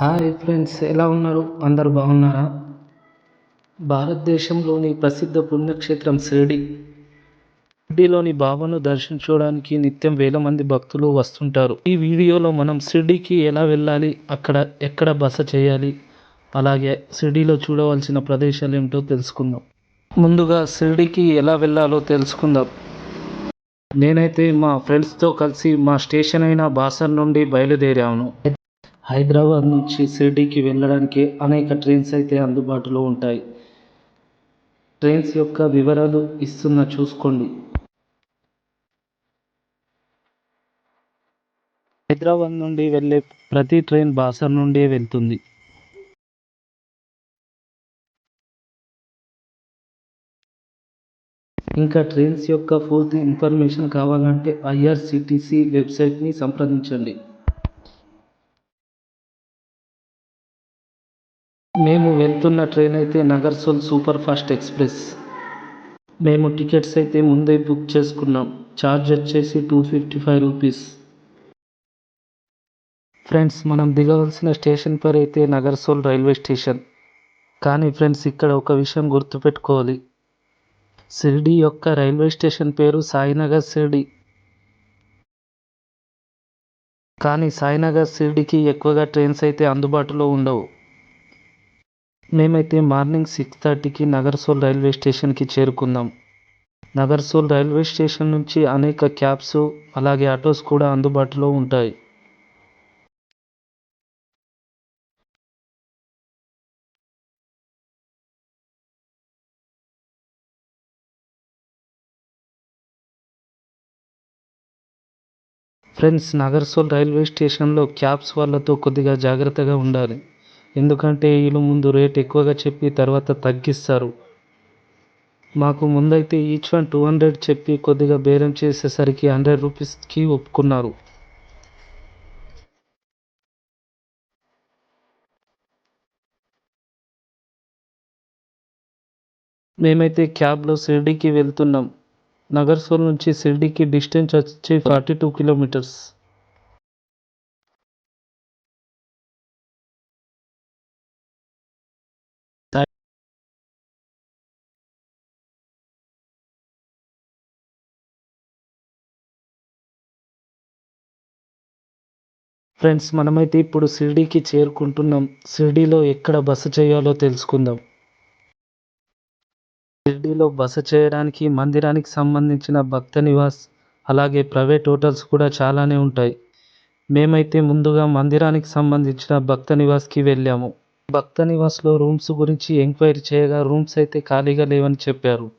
Hi friends ఎలా ఉన్నారు? అందరు బాగున్నారా? భారతదేశంలోని ప్రసిద్ధ పుణ్యక్షేత్రం షిరిడి. షిరిడిలోని బాబాను దర్శించుకోవడానికి నిత్యం వేల మంది భక్తులు వస్తుంటారు. ఈ వీడియోలో మనం షిరిడికి ఎలా వెళ్ళాలి అక్కడ ఎక్కడ బస చేయాలి అలాగే షిరిడిలో చూడవలసిన ప్రదేశాలు ఏమిటో తెలుసుకుందాం. ముందుగా షిరిడికి ఎలా వెళ్ళాలో తెలుసుకుందాం. నేనైతే మా ఫ్రెండ్స్తో కలిసి మా స్టేషన్ అయిన బాసర్ నుండి బయలుదేరాను. హైదరాబాద్ నుంచి షిరిడీకి వెళ్ళడానికి అనేక ట్రైన్స్ అయితే అందుబాటులో ఉంటాయి. ట్రైన్స్ యొక్క వివరాలు ఇస్తున్న చూసుకోండి. హైదరాబాద్ నుండి వెళ్ళే ప్రతి ట్రైన్ బాసర్ నుండే వెళ్తుంది. ఇంకా ట్రైన్స్ యొక్క పూర్తి ఇన్ఫర్మేషన్ కావాలంటే ఐఆర్సిటిసి వెబ్సైట్ని సంప్రదించండి. మేము వెళ్తున్న ట్రైన్ అయితే నగర్సోల్ సూపర్ ఫాస్ట్ ఎక్స్ప్రెస్. మేము టికెట్స్ అయితే ముందే బుక్ చేసుకున్నాం. ఛార్జ్ వచ్చేసి two fifty five rupees. Friends మనం దిగవలసిన స్టేషన్ పేరు అయితే నగర్సోల్ రైల్వే స్టేషన్. కానీ ఫ్రెండ్స్ ఇక్కడ ఒక విషయం గుర్తుపెట్టుకోవాలి. షిరిడి యొక్క రైల్వే స్టేషన్ పేరు సాయినగర్ షిరిడి. కానీ సాయినగర్ షిరిడికి ఎక్కువగా ట్రైన్స్ అయితే అందుబాటులో ఉండవు. మేమైతే మార్నింగ్ సిక్స్ థర్టీకి నగర్సోల్ రైల్వే స్టేషన్కి చేరుకున్నాం. నగర్సోల్ రైల్వే స్టేషన్ నుంచి అనేక క్యాబ్స్ అలాగే ఆటోస్ కూడా అందుబాటులో ఉంటాయి. ఫ్రెండ్స్ నగర్సోల్ రైల్వే స్టేషన్లో క్యాబ్స్ వాళ్ళతో కొద్దిగా జాగ్రత్తగా ఉండాలి. ఎందుకంటే వీళ్ళు ముందు రేట్ ఎక్కువగా చెప్పి తర్వాత తగ్గిస్తారు. మాకు ముందైతే ఈచ్ వన్ టూ హండ్రెడ్ చెప్పి కొద్దిగా బేరం చేసేసరికి హండ్రెడ్ రూపీస్కి ఒప్పుకున్నారు. మేమైతే క్యాబ్లో షిర్డీకి వెళ్తున్నాం. నగర్సోల్ నుంచి షిర్డీకి డిస్టెన్స్ వచ్చి ఫార్టీ టూ కిలోమీటర్స్ ఫ్రెండ్స్ మనమైతే ఇప్పుడు షిర్డీకి చేరుకుంటున్నాం. షిర్డీలో ఎక్కడ బస చేయాలో తెలుసుకుందాం. షిర్డీలో బస చేయడానికి మందిరానికి సంబంధించిన భక్త నివాస్ అలాగే ప్రైవేట్ హోటల్స్ కూడా చాలానే ఉంటాయి. మేమైతే ముందుగా మందిరానికి సంబంధించిన భక్త నివాస్కి వెళ్ళాము. భక్త నివాస్లో రూమ్స్ గురించి ఎంక్వైరీ చేయగా రూమ్స్ అయితే ఖాళీగా లేవని చెప్పారు.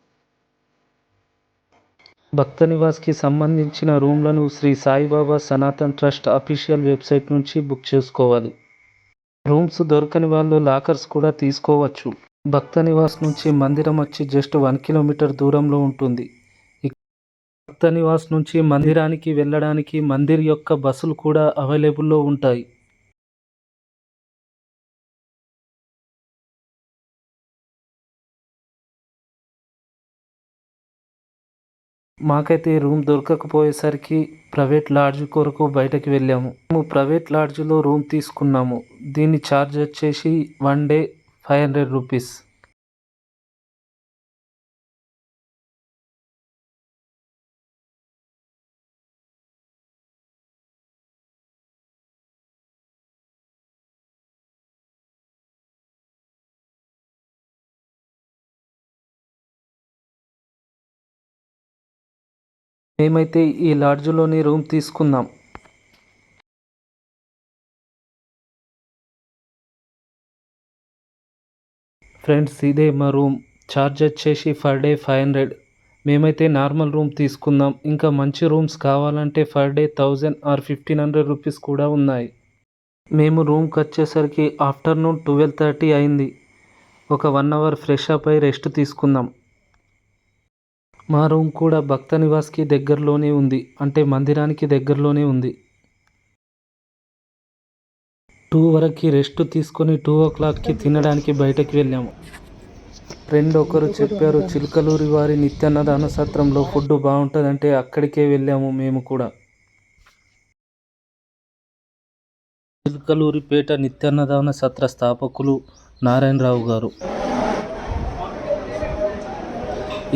భక్త నివాస్కి సంబంధించిన రూమ్లను Shri Saibaba Sanatan trust official website నుంచి బుక్ చేసుకోవాలి. రూమ్స్ దొరకని వాళ్ళు లాకర్స్ కూడా తీసుకోవచ్చు. భక్త నివాస్ నుంచి మందిరం వచ్చి జస్ట్ వన్ కిలోమీటర్ దూరంలో ఉంటుంది. భక్త నివాస్ నుంచి మందిరానికి వెళ్ళడానికి మందిర్ యొక్క బస్సులు కూడా అవైలబుల్లో ఉంటాయి. మాకైతే రూమ్ దొరకకపోయేసరికి ప్రైవేట్ లాడ్జ్ కొరకు బయటకు వెళ్ళాము. మేము ప్రైవేట్ లాడ్జ్లో రూమ్ తీసుకున్నాము. దీని ఛార్జ్ వచ్చేసి one day five hundred rupees. మేమైతే ఈ లాడ్జ్లోని రూమ్ తీసుకున్నాం. ఫ్రెండ్స్ ఇదే మా రూమ్. ఛార్జ్ వచ్చేసి పర్ డే ఫైవ్ హండ్రెడ్. మేమైతే నార్మల్ రూమ్ తీసుకున్నాం. ఇంకా మంచి రూమ్స్ కావాలంటే per day thousand or fifteen hundred rupees కూడా ఉన్నాయి. మేము రూమ్కి వచ్చేసరికి ఆఫ్టర్నూన్ ట్వెల్వ్ థర్టీ అయింది. ఒక వన్ అవర్ ఫ్రెష్ అప్ అయి రెస్ట్ తీసుకుందాం మా రూమ్ కూడా భక్త నివాస్కి దగ్గరలోనే ఉంది అంటే మందిరానికి దగ్గరలోనే ఉంది. టూ వరకు రెస్ట్ తీసుకొని టూ ఓ క్లాక్కి తినడానికి బయటకు వెళ్ళాము. ఫ్రెండ్ ఒకరు చెప్పారు చిలుకలూరి వారి నిత్యాన్నదాన సత్రంలో ఫుడ్ బాగుంటుందంటే అక్కడికే వెళ్ళాము మేము కూడా. చిలకలూరిపేట నిత్యాన్నదాన సత్ర స్థాపకులు నారాయణరావు గారు.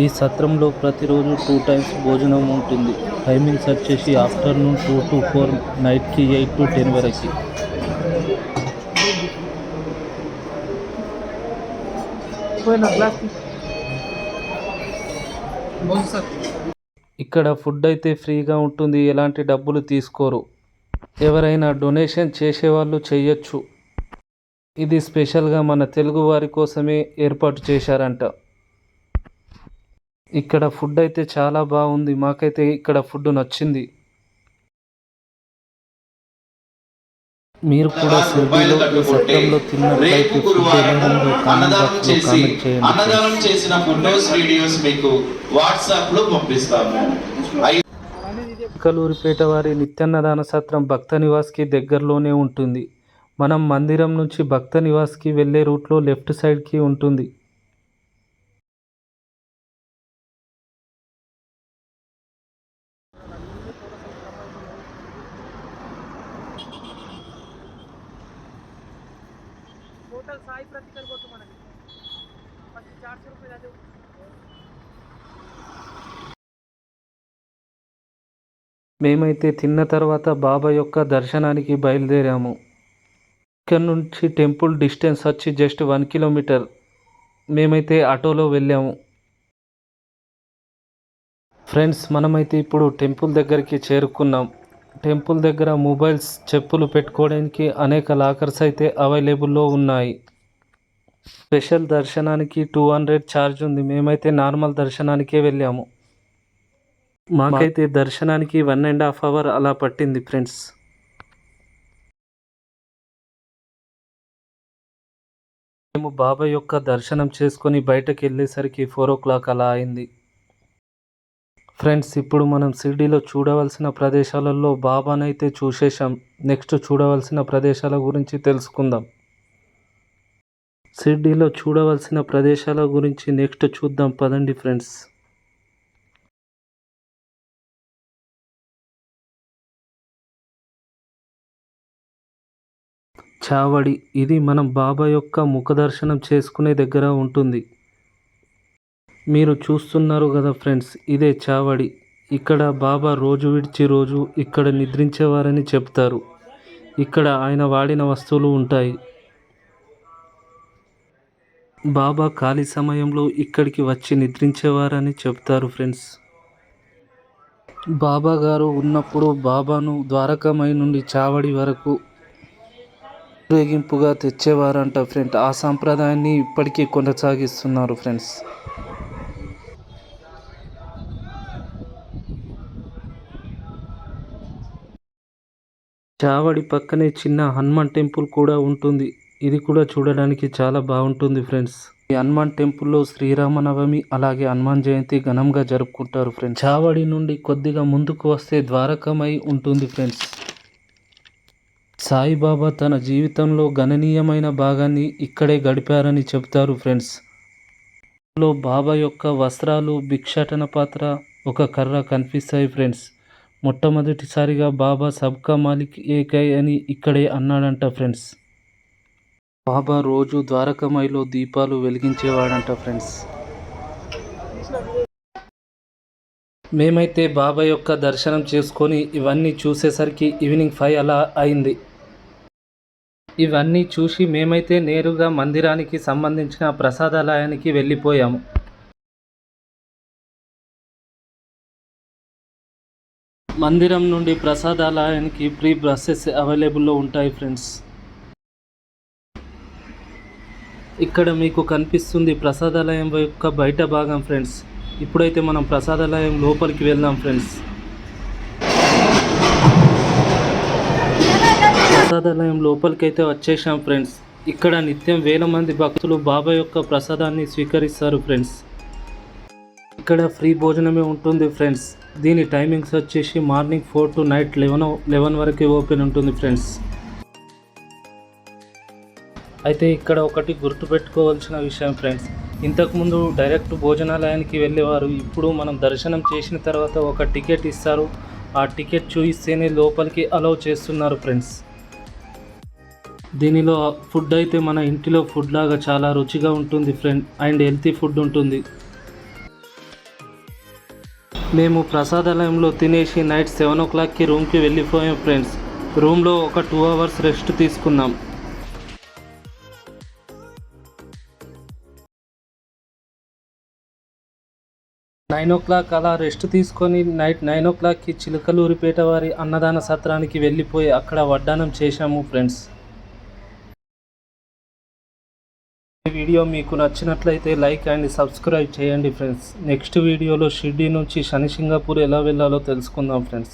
ఈ సత్రంలో ప్రతిరోజు టూ టైమ్స్ భోజనం ఉంటుంది. టైమింగ్స్ వచ్చేసి ఆఫ్టర్నూన్ టూ టు ఫోర్ నైట్కి ఎయిట్ టు టెన్ వరకు. ఇక్కడ ఫుడ్ అయితే ఫ్రీగా ఉంటుంది. ఎలాంటి డబ్బులు తీసుకోరు. ఎవరైనా డొనేషన్ చేసేవాళ్ళు చేయొచ్చు. ఇది స్పెషల్గా మన తెలుగు వారి కోసమే ఏర్పాటు చేశారంట. ఇక్కడ ఫుడ్ అయితే చాలా బాగుంది. మాకైతే ఇక్కడ ఫుడ్ నచ్చింది. మీరు కూడా ఈ సత్రంలో తిన్నట్లయితే అన్నదానం చేసి అన్నదానం చేసిన ఫొటోస్ వీడియోస్ మీకు వాట్సాప్లో పంపిస్తాము. చిక్కలూరిపేట వారి నిత్యాన్నదాన సత్రం భక్త నివాస్కి దగ్గరలోనే ఉంటుంది. మనం మందిరం నుంచి భక్త నివాస్కి వెళ్ళే రూట్లో లెఫ్ట్ సైడ్కి ఉంటుంది. మేమైతే తిన్న తర్వాత బాబా యొక్క దర్శనానికి బయలుదేరాము. ఇక్కడ నుంచి టెంపుల్ డిస్టెన్స్ వచ్చి జస్ట్ వన్ కిలోమీటర్. మేమైతే ఆటోలో వెళ్ళాము. ఫ్రెండ్స్ మనమైతే ఇప్పుడు టెంపుల్ దగ్గరికి చేరుకున్నాం. టెంపుల్ దగ్గర మొబైల్స్ చెప్పులు పెట్టుకోవడానికి అనేక లాకర్స్ అయితే అవైలబుల్లో ఉన్నాయి. స్పెషల్ దర్శనానికి టూ హండ్రెడ్ ఛార్జ్ ఉంది. మేమైతే నార్మల్ దర్శనానికే వెళ్ళాము. మాకైతే దర్శనానికి వన్ అండ్ హాఫ్ అవర్ అలా పట్టింది ఫ్రెండ్స్. మేము బాబా యొక్క దర్శనం చేసుకొని బయటకు వెళ్ళేసరికి ఫోర్ ఓ క్లాక్ అలా అయింది. ఫ్రెండ్స్ ఇప్పుడు మనం షిర్డీలో చూడవలసిన ప్రదేశాలలో బాబానైతే చూసేసాం నెక్స్ట్ చూడవలసిన ప్రదేశాల గురించి తెలుసుకుందాం. సిడ్డీలో చూడవలసిన ప్రదేశాల గురించి నెక్స్ట్ చూద్దాం. పదండి ఫ్రెండ్స్. చావడి. ఇది మనం బాబా యొక్క ముఖ దర్శనం చేసుకునే దగ్గర ఉంటుంది. మీరు చూస్తున్నారు కదా ఫ్రెండ్స్ ఇదే చావడి. ఇక్కడ బాబా రోజు విడిచి రోజు ఇక్కడ నిద్రించేవారని చెప్తారు. ఇక్కడ ఆయన వాడిన వస్తువులు ఉంటాయి. బాబా ఖాళీ సమయంలో ఇక్కడికి వచ్చి నిద్రించేవారని చెప్తారు ఫ్రెండ్స్. బాబా గారు ఉన్నప్పుడు బాబాను ద్వారకామై నుండి చావడి వరకు ఊరేగింపుగా తెచ్చేవారంట ఫ్రెండ్. ఆ సాంప్రదాయాన్ని ఇప్పటికీ కొనసాగిస్తున్నారు ఫ్రెండ్స్. చావడి పక్కనే చిన్న హనుమాన్ టెంపుల్ కూడా ఉంటుంది. ఇది కూడా చూడడానికి చాలా బాగుంటుంది ఫ్రెండ్స్. ఈ హనుమాన్ టెంపుల్లో శ్రీరామనవమి అలాగే హనుమాన్ జయంతి ఘనంగా జరుపుకుంటారు ఫ్రెండ్స్. చావడి నుండి కొద్దిగా ముందుకు వస్తే ద్వారకమై ఉంటుంది ఫ్రెండ్స్. సాయిబాబా తన జీవితంలో గణనీయమైన భాగాన్ని ఇక్కడే గడిపారని చెబుతారు ఫ్రెండ్స్. లో బాబా యొక్క వస్త్రాలు భిక్షాటన పాత్ర ఒక కర్ర కనిపిస్తాయి ఫ్రెండ్స్. మొట్టమొదటిసారిగా బాబా సబ్కా మాలిక్ ఏకై అని ఇక్కడే అన్నాడంట ఫ్రెండ్స్. బాబా రోజు ద్వారకమైలో దీపాలు వెలిగించేవాడంట ఫ్రెండ్స్. మేమైతే బాబా యొక్క దర్శనం చేసుకొని ఇవన్నీ చూసేసరికి ఈవినింగ్ ఫైవ్ అలా అయింది. ఇవన్నీ చూసి మేమైతే నేరుగా మందిరానికి సంబంధించిన ప్రసాదాలయానికి వెళ్ళిపోయాము. మందిరం నుండి ప్రసాదాలయానికి ఫ్రీ బస్సెస్ అవైలబుల్లో ఉంటాయి ఫ్రెండ్స్. ఇక్కడ మీకు కనిపిస్తుంది ప్రసాదాలయం యొక్క బయట భాగం ఫ్రెండ్స్. ఇప్పుడైతే మనం ప్రసాదాలయం లోపలికి వెళ్దాం ఫ్రెండ్స్. ప్రసాదాలయం లోపలికైతే వచ్చేసాం ఫ్రెండ్స్. ఇక్కడ నిత్యం వేల మంది భక్తులు బాబా యొక్క ప్రసాదాన్ని స్వీకరిస్తారు ఫ్రెండ్స్. ఇక్కడ ఫ్రీ భోజనమే ఉంటుంది ఫ్రెండ్స్. దీని టైమింగ్స్ వచ్చేసి morning four to night eleven eleven వరకు ఓపెన్ ఉంటుంది ఫ్రెండ్స్. అయితే ఇక్కడ ఒకటి గుర్తుపెట్టుకోవాల్సిన విషయం ఫ్రెండ్స్. ఇంతకుముందు డైరెక్ట్ భోజనాలయానికి వెళ్ళేవారు. ఇప్పుడు మనం దర్శనం చేసిన తర్వాత ఒక టికెట్ ఇస్తారు. ఆ టికెట్ చూపిస్తేనే లోపలికి అలౌ చేస్తున్నారు ఫ్రెండ్స్. దీనిలో ఫుడ్ అయితే మన ఇంటిలో ఫుడ్ లాగా చాలా రుచిగా ఉంటుంది ఫ్రెండ్ అండ్ హెల్తీ ఫుడ్ ఉంటుంది. మేము ప్రసాదాలయంలో తినేసి నైట్ సెవెన్ ఓ క్లాక్కి రూమ్కి వెళ్ళిపోయాం ఫ్రెండ్స్ రూమ్లో ఒక టూ అవర్స్ రెస్ట్ తీసుకున్నాం. నైన్ ఓ క్లాక్ అలా రెస్ట్ తీసుకొని నైట్ నైన్ ఓ క్లాక్కి చిలకలూరిపేట వారి అన్నదాన సత్రానికి వెళ్ళిపోయి అక్కడ వడ్డానం చేశాము ఫ్రెండ్స్ ఈ వీడియో మీకు నచ్చినట్లయితే లైక్ అండ్ సబ్స్క్రైబ్ చేయండి ఫ్రెండ్స్. నెక్స్ట్ వీడియోలో షిర్డీ నుంచి శనిసింగాపూర్ ఎలా వెళ్ళాలో తెలుసుకుందాం ఫ్రెండ్స్.